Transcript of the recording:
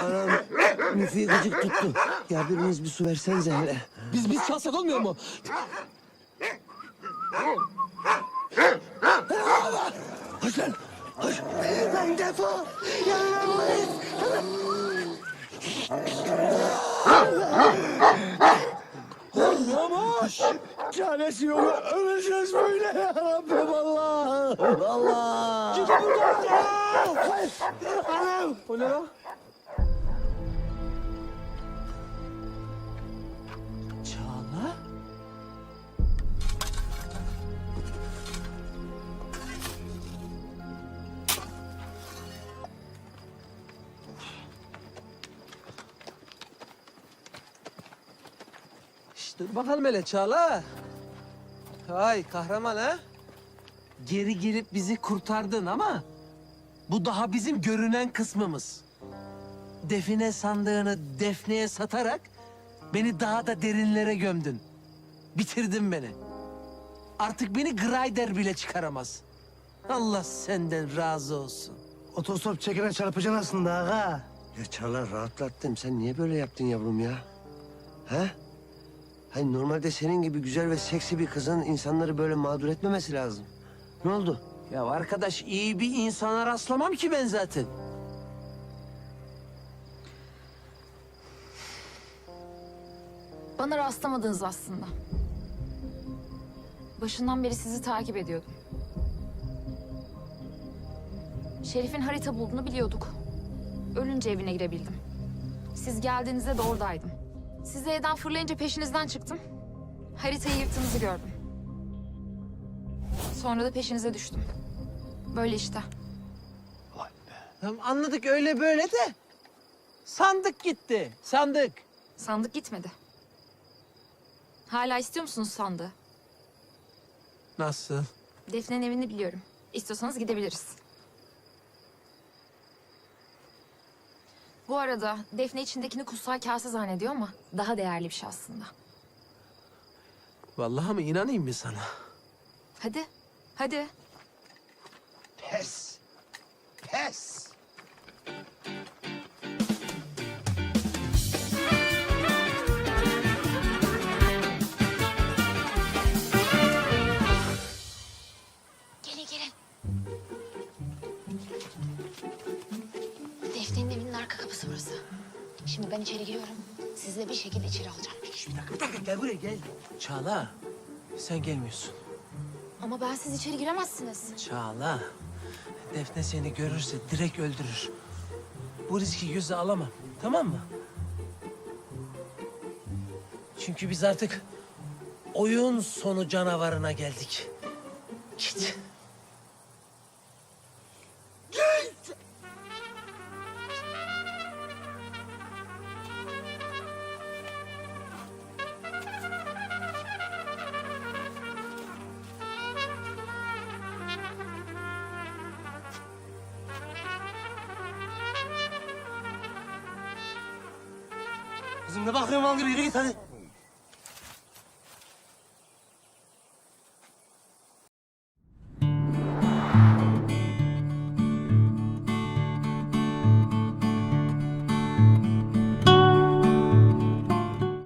Anam müfiği gıcık tuttu. Ya biriniz bir su versenize hele. Biz biz çalsak olmuyor mu? Koş lan. Koş. Lan defol. Yanılmayız. Yavaş. Çaresi yok. Öleceğiz böyle ya Rabbim Allah. Allah. Gidin buradan. Anam. O ne lan? Çağla? Şş, dur bakalım hele Çağla. Vay kahraman ha? Geri gelip bizi kurtardın ama bu daha bizim görünen kısmımız. Define sandığını Defne'ye satarak beni daha da derinlere gömdün. Bitirdin beni. Artık beni Grider bile çıkaramaz. Allah senden razı olsun. Otostop çekene çarpacaksın aslında aga. Ya Çağlar rahatlattım. Sen niye böyle yaptın yavrum ya? He? Hani normalde senin gibi güzel ve seksi bir kızın insanları böyle mağdur etmemesi lazım. Ne oldu? Ya arkadaş iyi bir insana rastlamam ki ben zaten. Bana rastlamadınız aslında. Başından beri sizi takip ediyordum. Şerif'in harita bulduğunu biliyorduk. Ölünce evine girebildim. Siz geldiğinizde de oradaydım. Sizi evden fırlayınca peşinizden çıktım. Haritayı yırttığınızı gördüm. Sonra da peşinize düştüm. Böyle işte. Tamam anladık öyle böyle de. Sandık gitti. Sandık. Sandık gitmedi. Hala istiyor musunuz sandığı? Nasıl? Defne'nin evini biliyorum. İstiyorsanız gidebiliriz. Bu arada Defne içindekini kutsal kase zannediyor ama daha değerli bir şey aslında. Vallahi mı inanayım mı sana? Hadi, hadi. Pes. Pes. Gelin gelin. Defne'nin evinin arka kapısı burası. Şimdi ben içeri giriyorum. Sizi de bir şekilde içeri alacağım. Gel buraya gel. Çağla. Sen gelmiyorsun. Ama ben siz içeri giremezsiniz. Çağla. Defne seni görürse direkt öldürür. Bu riski göze alamam. Tamam mı? Çünkü biz artık oyun sonu canavarına geldik. Git. Kızım ne bakıyorsun mal gibi git hadi.